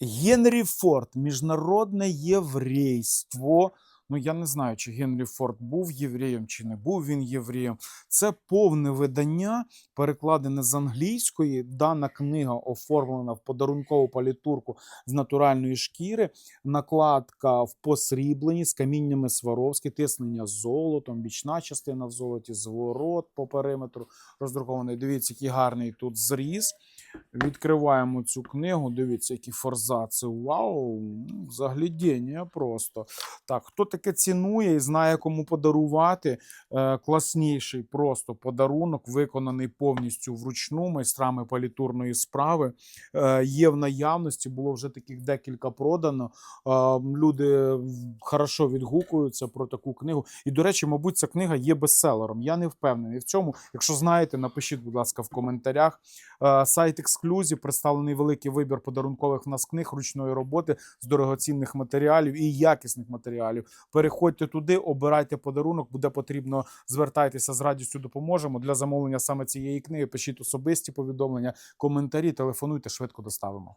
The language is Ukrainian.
Генрі Форд, міжнародне єврейство. Ну, я не знаю, чи Генрі Форд був євреєм, чи не був він євреєм. Це повне видання, перекладене з англійської. Дана книга оформлена в подарункову палітурку з натуральної шкіри. Накладка в посрібленні з каміннями Сваровські, тиснення з золотом, бічна частина в золоті, зворот по периметру роздрукований. Дивіться, який гарний тут зріз. Відкриваємо цю книгу. Дивіться, які форзаци. Вау! м, Заглядіння просто. Так, хто таке цінує і знає, кому подарувати? Е, класніший просто подарунок, виконаний повністю вручну майстрами палітурної справи. Е, є в наявності, було вже таких декілька продано. Е, люди хорошо відгукуються про таку книгу. І, до речі, мабуть, ця книга є бестселером. Я не впевнений в цьому. Якщо знаєте, напишіть, будь ласка, в коментарях. Сайт Ексклюзів представлений великий вибір подарункових в нас книг ручної роботи з дорогоцінних матеріалів і якісних матеріалів. Переходьте туди, обирайте подарунок, буде потрібно, звертайтеся з радістю допоможемо. Для замовлення саме цієї книги пишіть особисті повідомлення, коментарі, телефонуйте, швидко доставимо.